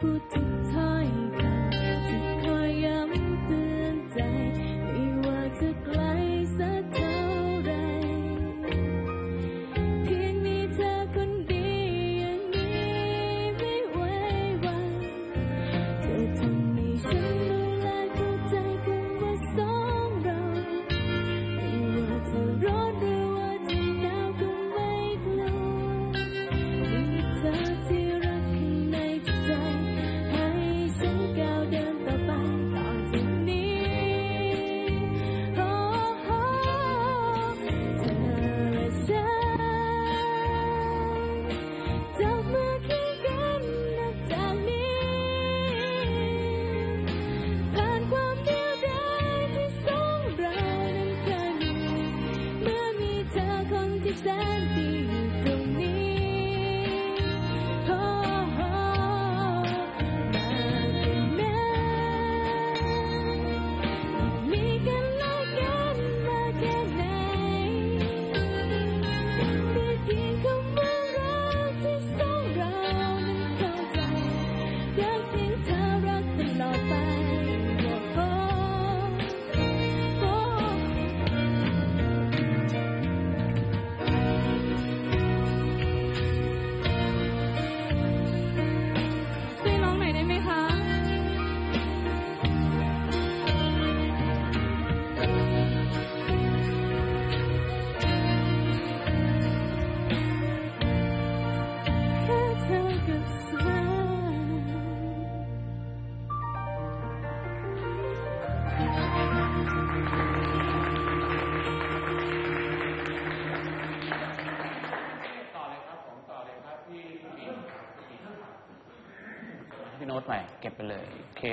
put it พี่โน้ตใหม่ เก็บไปเลย โอเค